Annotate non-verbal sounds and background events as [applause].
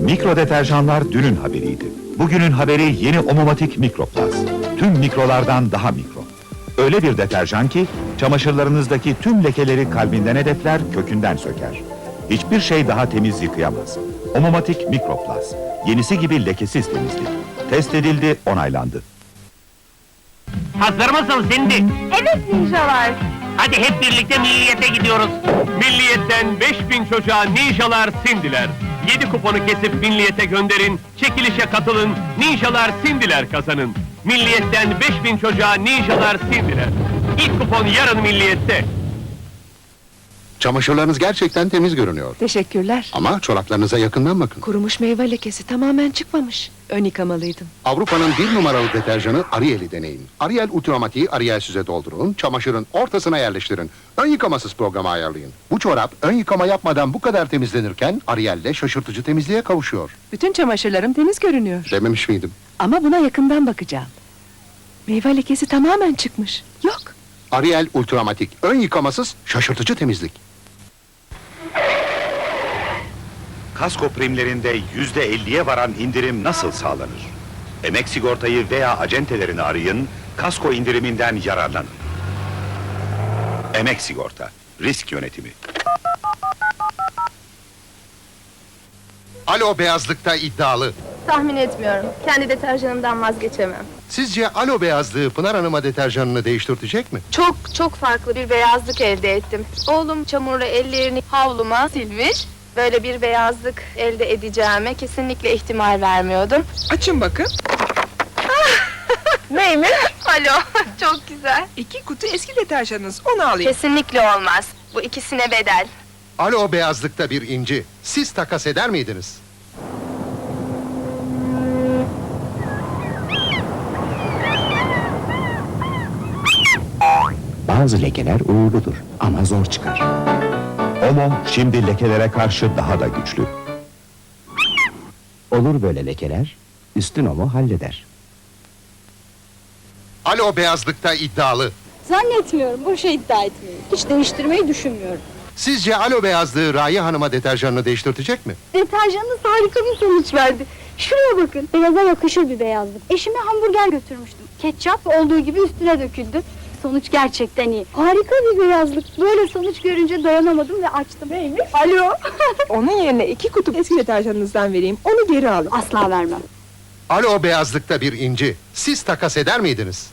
Mikro deterjanlar dünün haberiydi. Bugünün haberi yeni Omomatik Mikroplus. Tüm mikrolardan daha mikro. Öyle bir deterjan ki çamaşırlarınızdaki tüm lekeleri kalbinden hedefler, kökünden söker. Hiçbir şey daha temiz yıkayamaz. Omomatik Mikroplus. Yenisi gibi lekesiz temizlik. Test edildi, onaylandı. Hazır mısın Cindy? Evet ninjalar. Hadi hep birlikte milliyete gidiyoruz. Milliyetten 5000 çocuğa ninjalar sindiler. 7 kuponu kesip milliyete gönderin, çekilişe katılın, ninjalar sindiler kazanın. Milliyetten 5000 çocuğa ninjalar sindiler. İlk kupon yarın milliyette. Çamaşırlarınız gerçekten temiz görünüyor. Teşekkürler. Ama çoraplarınıza yakından bakın. Kurumuş meyve lekesi tamamen çıkmamış. Ön yıkamalıydım. Avrupa'nın bir numaralı deterjanı Ariel'i deneyin. Ariel Ultramatiği Ariel süze doldurun, çamaşırın ortasına yerleştirin. Ön yıkamasız programı ayarlayın. Bu çorap ön yıkama yapmadan bu kadar temizlenirken Ariel'le şaşırtıcı temizliğe kavuşuyor. Bütün çamaşırlarım temiz görünüyor. Dememiş miydim? Ama buna yakından bakacağım. Meyve lekesi tamamen çıkmış. Yok. Ariel Ultramatik, ön yıkamasız şaşırtıcı temizlik. Kasko primlerinde yüzde elliye varan indirim nasıl sağlanır? Emek sigortayı veya acentelerini arayın, kasko indiriminden yararlanın. Emek sigorta, risk yönetimi. Alo beyazlıkta iddialı. Tahmin etmiyorum. Kendi deterjanımdan vazgeçemem. Sizce alo beyazlığı Pınar Hanım'a deterjanını değiştirtecek mi? Çok çok farklı bir beyazlık elde ettim. Oğlum çamurlu ellerini havluma silmiş. Böyle bir beyazlık elde edeceğime kesinlikle ihtimal vermiyordum. Açın bakın. [laughs] Neymiş? Alo, [laughs] çok güzel. İki kutu eski deterjanınız. Onu alayım. Kesinlikle olmaz. Bu ikisine bedel. Alo beyazlıkta bir inci. Siz takas eder miydiniz? Bazı lekeler uğurludur ama zor çıkar. Omo şimdi lekelere karşı daha da güçlü. Olur böyle lekeler, üstün omo halleder. Alo beyazlıkta iddialı. Zannetmiyorum, boşa iddia etmeyin. Hiç değiştirmeyi düşünmüyorum. Sizce alo beyazlığı Raye Hanım'a deterjanını değiştirtecek mi? Deterjanınız harika bir sonuç verdi. Şuraya bakın, beyaza yakışır bir beyazlık. Eşime hamburger götürmüştüm. Ketçap olduğu gibi üstüne döküldü. Sonuç gerçekten iyi. Harika bir beyazlık. Böyle sonuç görünce dayanamadım ve açtım. Neymiş? Alo. [laughs] Onun yerine iki kutu eski deterjanınızdan vereyim. Onu geri alın. Asla vermem. Alo beyazlıkta bir inci. Siz takas eder miydiniz?